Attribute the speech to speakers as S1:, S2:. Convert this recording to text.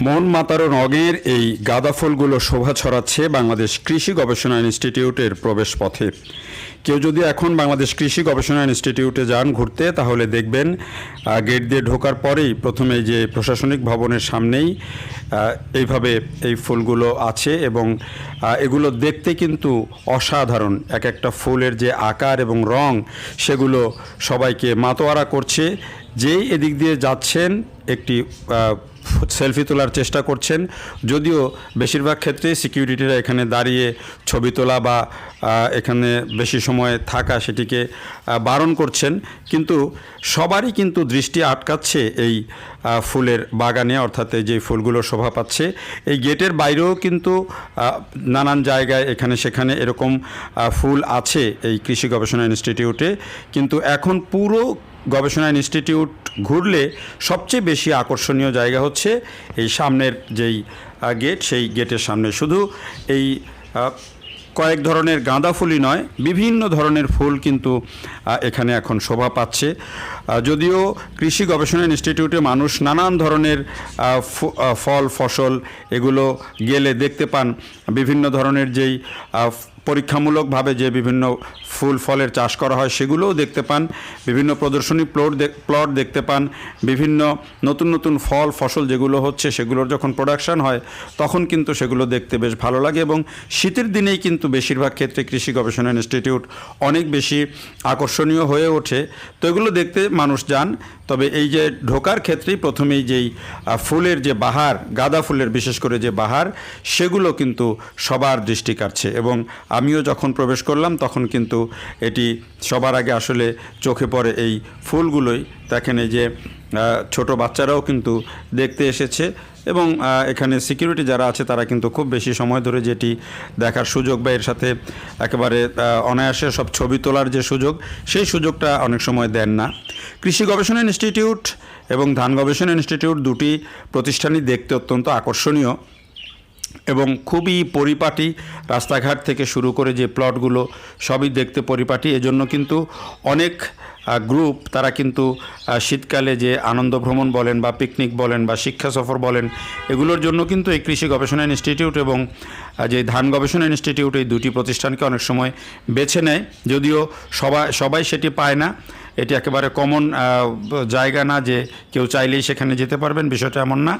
S1: মন মাতারো রঙের এই গাঁদা ফুলগুলো শোভা ছড়াচ্ছে বাংলাদেশ কৃষি গবেষণা ইনস্টিটিউটের প্রবেশ পথে কেউ যদি এখন বাংলাদেশ কৃষি গবেষণা ইনস্টিটিউটে যান ঘুরতে, তাহলে দেখবেন গেট দিয়ে ঢোকার পরেই প্রথমে যে প্রশাসনিক ভবনের সামনেই এইভাবে এই ফুলগুলো আছে এবং এগুলো দেখতে কিন্তু অসাধারণ। এক একটা ফুলের যে আকার এবং রং, সেগুলো সবাইকে মাতোয়ারা করছে। যেই এদিক দিয়ে যাচ্ছেন, একটি সেলফি তোলার চেষ্টা করছেন, যদিও বেশিরভাগ ক্ষেত্রে সিকিউরিটিরা এখানে দাঁড়িয়ে ছবি তোলা বা এখানে বেশি সময় থাকা সেটিকে বারণ করছেন। কিন্তু সবারই কিন্তু দৃষ্টি আটকাচ্ছে এই ফুলের বাগানে, অর্থাৎ এই যে ফুলগুলো শোভা পাচ্ছে। এই গেটের বাইরেও কিন্তু নানান জায়গায় এখানে সেখানে এরকম ফুল আছে এই কৃষি গবেষণা ইনস্টিটিউটে। কিন্তু এখন পুরো গবেষণা ইনস্টিটিউট ঘুরলে সবচেয়ে বেশি আকর্ষণীয় জায়গা হচ্ছে এই সামনের যেই গেট, সেই গেটের সামনে। শুধু এই কয়েক ধরনের গাঁদা ফুলই নয়, বিভিন্ন ধরনের ফুল কিন্তু এখানে এখন শোভা পাচ্ছে। যদিও কৃষি গবেষণা ইনস্টিটিউটে মানুষ নানান ধরনের ফল, ফসল এগুলো গেলে দেখতে পান। বিভিন্ন ধরনের যেই পরীক্ষামূলকভাবে যে বিভিন্ন ফুল ফলের চাষ করা হয় সেগুলোও দেখতে পান, বিভিন্ন প্রদর্শনী প্লট প্লট দেখতে পান, বিভিন্ন নতুন নতুন ফল, ফসল যেগুলো হচ্ছে সেগুলোর যখন প্রোডাকশন হয়, তখন কিন্তু সেগুলো দেখতে বেশ ভালো লাগে এবং শীতের দিনেই কিন্তু বেশিরভাগ ক্ষেত্রে কৃষি গবেষণা ইনস্টিটিউট অনেক বেশি আকর্ষণীয় হয়ে ওঠে। তো এগুলো দেখতে মানুষ যান, তবে এই যে ঢোকার ক্ষেত্রেই প্রথমেই যেই ফুলের যে বাহার, গাঁদা ফুলের বিশেষ করে যে বাহার, সেগুলো কিন্তু সবার দৃষ্টি কাটছে এবং আমিও যখন প্রবেশ করলাম, তখন কিন্তু এটি সবার আগে আসলে চোখে পড়ে এই ফুলগুলোই। দেখেন এই যে ছোট বাচ্চারাও কিন্তু দেখতে এসেছে এবং এখানে সিকিউরিটি যারা আছে, তারা কিন্তু খুব বেশি সময় ধরে যেটি দেখার সুযোগ বা এর সাথে একেবারে অনায়াসে সব ছবি তোলার যে সুযোগ, সেই সুযোগটা অনেক সময় দেন না। কৃষি গবেষণা ইনস্টিটিউট এবং ধান গবেষণা ইনস্টিটিউট দুটি প্রতিষ্ঠানই দেখতে অত্যন্ত আকর্ষণীয়। এবং খুবই পরিপাটি রাস্তাঘাট থেকে শুরু করে যে প্লটগুলো সবই দেখতে পরিপাটি। এজন্য কিন্তু অনেক গ্রুপ তারা কিন্তু শীতকালে যে আনন্দ ভ্রমণ বলেন বা পিকনিক বলেন বা শিক্ষা সফর বলেন, এগুলোর জন্য কিন্তু এই কৃষি গবেষণা ইনস্টিটিউট এবং যে ধান গবেষণা ইনস্টিটিউট এই দুটি প্রতিষ্ঠানকে অনেক সময় বেছে নেয়। যদিও সবাই সবাই সেটি পায় না। এটি একেবারে কমন জায়গা না যে কেউ চাইলেই সেখানে যেতে পারবেন, বিষয়টা এমন না।